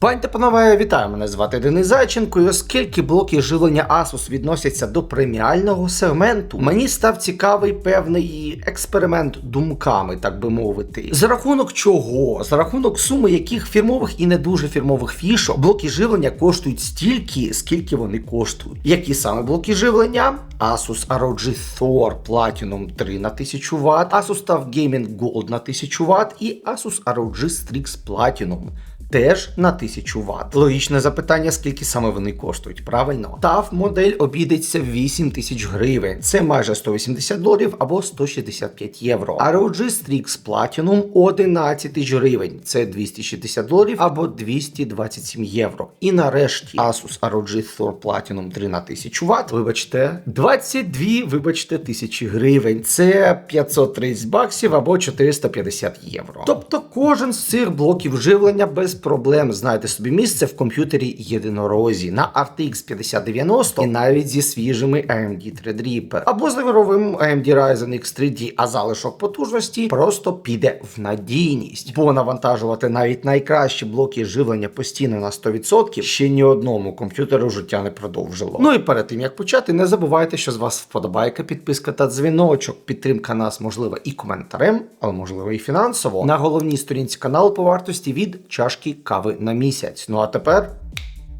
Пані та панове, вітаю! Мене звати Денис Зайченко. І оскільки блоки живлення Asus відносяться до преміального сегменту, мені став цікавий певний експеримент думками, так би мовити. За рахунок чого? За рахунок суми яких фірмових і не дуже фірмових фішок блоки живлення коштують стільки, скільки вони коштують. Які саме блоки живлення? Asus ROG Thor Platinum 3 на 1000 Вт, Asus TUF Gaming Gold на 1000 Вт і Asus ROG Strix Platinum Теж на 1000 Вт. Логічне запитання, скільки саме вони коштують. Правильно, TAF модель обійдеться в 8 тисяч гривень. Це майже 180 доларів або 165 євро. ROG Strix Platinum 11 тисяч гривень. Це 260 доларів або 227 євро. І нарешті Asus ROG Thor Platinum 3 на 1000 Вт. Вибачте, 22, вибачте, тисячі гривень. Це 530 баксів або 450 євро. Тобто кожен з цих блоків живлення без проблем знайде собі місце в комп'ютері єдинорозі на RTX 5090 і навіть зі свіжими AMD Threadripper або з новим AMD Ryzen X3D, а залишок потужності просто піде в надійність, бо навантажувати навіть найкращі блоки живлення постійно на 100% ще ні одному комп'ютеру життя не продовжило. Ну і перед тим як почати, не забувайте, що з вас вподобайка, підписка та дзвіночок. Підтримка нас можлива і коментарем, але можливо і фінансово. На головній сторінці каналу по вартості від чашки кави на місяць. Ну а тепер.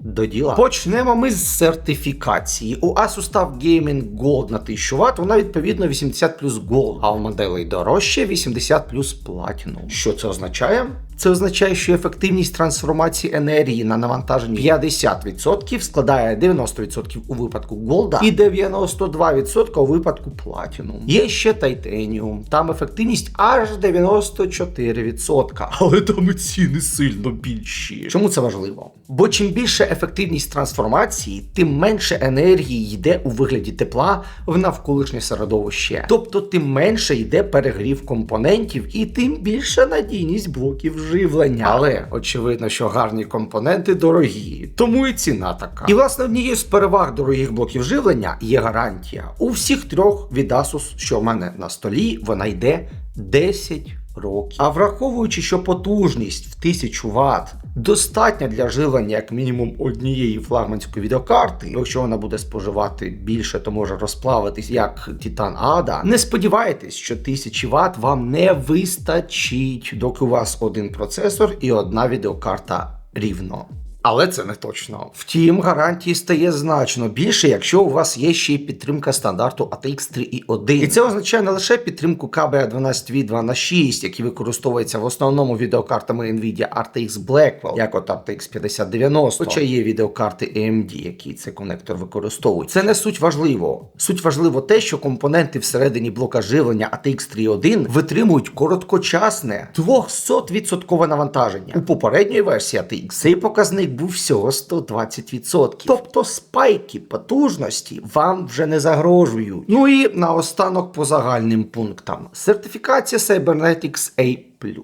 До діла. Почнемо ми з сертифікації. У Asus TUF Gaming Gold на 1000 Вт вона відповідно 80 плюс Gold, а у моделей дорожче 80 плюс Platinum. Що це означає? Це означає, що ефективність трансформації енергії на навантаженні 50% складає 90% у випадку Gold і 92% у випадку Platinum. Є ще Titanium, там ефективність аж 94%. Але там і ціни сильно більші. Чому це важливо? Бо чим більше ефективність трансформації, тим менше енергії йде у вигляді тепла в навколишнє середовище. Тобто тим менше йде перегрів компонентів і тим більша надійність блоків живлення. Але очевидно, що гарні компоненти дорогі, тому і ціна така. І власне однією з переваг дорогих блоків живлення є гарантія. У всіх трьох від Asus, що в мене на столі, вона йде 10 років. А враховуючи, що потужність в 1000 Вт достатня для живлення як мінімум однієї флагманської відеокарти, якщо вона буде споживати більше, то може розплавитись як Титан Ада. Не сподівайтесь, що 1000 Вт вам не вистачить, доки у вас один процесор і одна відеокарта рівно. Але це не точно. Втім, гарантії стає значно більше, якщо у вас є ще й підтримка стандарту ATX 3.1. І це означає не лише підтримку KBA 12V 2 на 6, які використовуються в основному відеокартами Nvidia RTX Blackwell, як от RTX 5090, хоча є відеокарти AMD, які цей конектор використовують. Це не суть важливо. Суть важливо те, що компоненти всередині блока живлення ATX 3.1 витримують короткочасне 200% навантаження. У попередньої версії ATX цей показник був всього 120%. Тобто спайки потужності вам вже не загрожують. Ну і наостанок по загальним пунктам. Сертифікація Cybernetics A.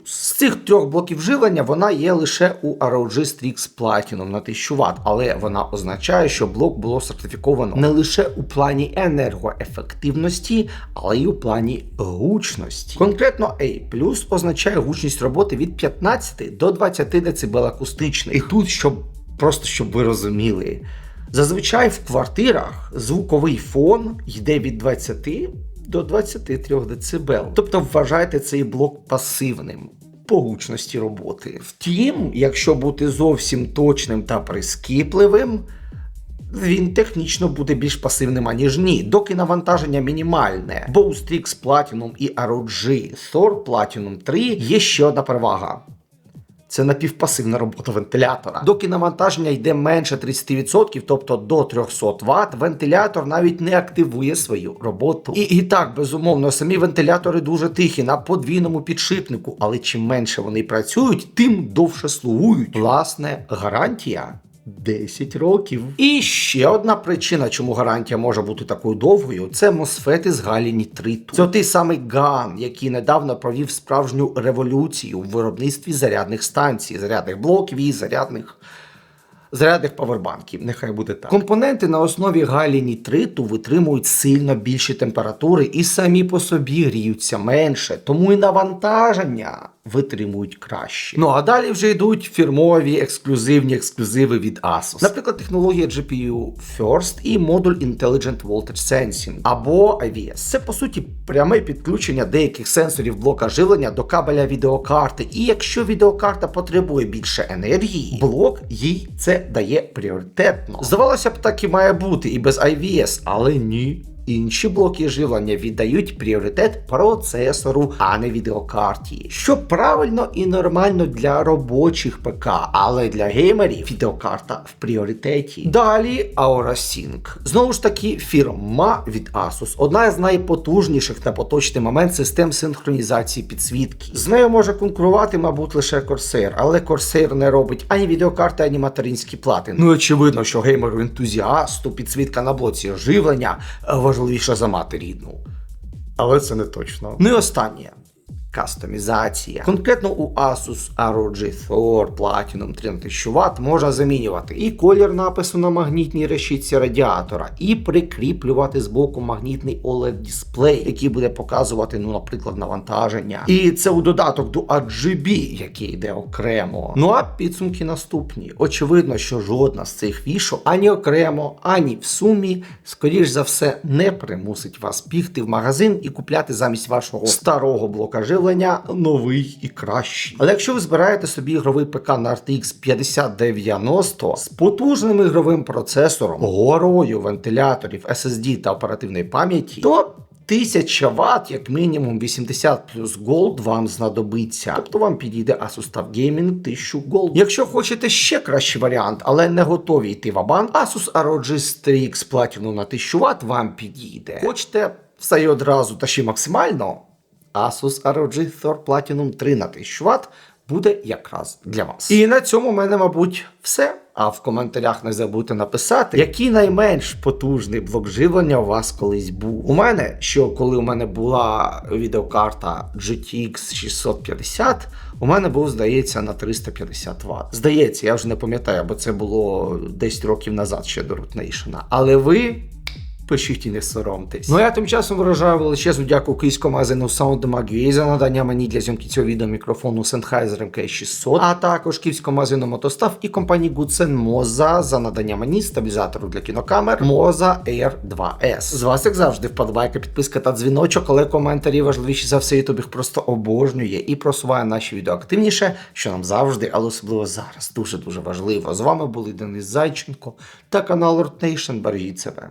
З цих трьох блоків живлення вона є лише у ROG Strix Platinum на 1000 Вт, але вона означає, що блок було сертифіковано не лише у плані енергоефективності, але й у плані гучності. Конкретно A означає гучність роботи від 15 до 20 дБ акустичних. І тут, щоб просто щоб ви розуміли. Зазвичай в квартирах звуковий фон йде від 20 до 23 дБ. Тобто вважайте цей блок пасивним по гучності роботи. Втім, якщо бути зовсім точним та прискіпливим, він технічно буде більш пасивним, аніж ні, доки навантаження мінімальне. Бо у Strix Platinum і ROG Thor Platinum 3 є ще одна перевага. Це напівпасивна робота вентилятора. Доки навантаження йде менше 30%, тобто до 300 Вт, вентилятор навіть не активує свою роботу. І, і так, безумовно, самі вентилятори дуже тихі на подвійному підшипнику, але чим менше вони працюють, тим довше слугують. Власне, гарантія. 10 років. І ще одна причина, чому гарантія може бути такою довгою, це мосфети з галінітриту. Це той самий ГАН, який недавно провів справжню революцію в виробництві зарядних станцій, зарядних блоків і зарядних зарядних павербанків. Нехай буде так. Компоненти на основі галінітриту витримують сильно більші температури і самі по собі гріються менше, тому і навантаження витримують краще. Ну а далі вже йдуть фірмові ексклюзивні ексклюзиви від Asus. Наприклад, технологія GPU First і модуль Intelligent Voltage Sensing або IVS. Це по суті пряме підключення деяких сенсорів блока живлення до кабеля відеокарти. І якщо відеокарта потребує більше енергії, блок їй це дає пріоритетно. Здавалося б, так і має бути і без IVS, але ні. Інші блоки живлення віддають пріоритет процесору, а не відеокарті. Що правильно і нормально для робочих ПК, але для геймерів відеокарта в пріоритеті. Далі Aura Sync. Знову ж таки, фірма від Asus. Одна з найпотужніших на поточний момент систем синхронізації підсвітки. З нею може конкурувати, мабуть, лише Corsair, але Corsair не робить ані відеокарти, ані материнські плати. Ну очевидно, що геймеру ентузіасту підсвітка на блоці живлення е, важливіша за мати рідну. Але це не точно. Ну і останнє. Кастомізація. Конкретно у Asus ROG Thor Platinum 3000 Вт можна замінювати і колір напису на магнітній решітці радіатора, і прикріплювати з боку магнітний oled дисплей, який буде показувати, ну, наприклад, навантаження. І це у додаток до RGB, який йде окремо. Ну а підсумки наступні. Очевидно, що жодна з цих фішок ані окремо, ані в сумі, скоріш за все, не примусить вас бігти в магазин і купляти замість вашого старого блока живлення новий і кращий. Але якщо ви збираєте собі ігровий ПК на RTX 5090 з потужним ігровим процесором, горою вентиляторів, SSD та оперативної пам'яті, то 1000 Вт, як мінімум 80 плюс Gold вам знадобиться. Тобто вам підійде Asus TUF Gaming 1000 Gold. Якщо хочете ще кращий варіант, але не готові йти в абанк, Asus ROG Strix Platinum на 1000 Вт вам підійде. Хочете все і одразу та ще максимально? Asus ROG Thor Platinum 3 на 1000 Вт буде якраз для вас. І на цьому в мене, мабуть, все. А в коментарях не забудьте написати, який найменш потужний блок живлення у вас колись був. У мене, що коли у мене була відеокарта GTX 650, у мене був, здається, на 350 Вт. Здається, я вже не пам'ятаю, бо це було 10 років назад ще до Root Nation. Але ви пишіть і не соромтесь. Ну а я тим часом виражаю величезну дяку київському магазину SoundMag.ua за надання мені для зйомки цього відео мікрофону Sennheiser MK600, а також київському магазину Мотостав і компанії Goodsen Moza за надання мені стабілізатору для кінокамер Moza Air 2S. З вас, як завжди, вподобайка, підписка та дзвіночок, але коментарі важливіші за все, YouTube їх просто обожнює і просуває наші відео активніше, що нам завжди, але особливо зараз дуже-дуже важливо. З вами були Денис Зайченко та канал Root Nation. Бережіть себе.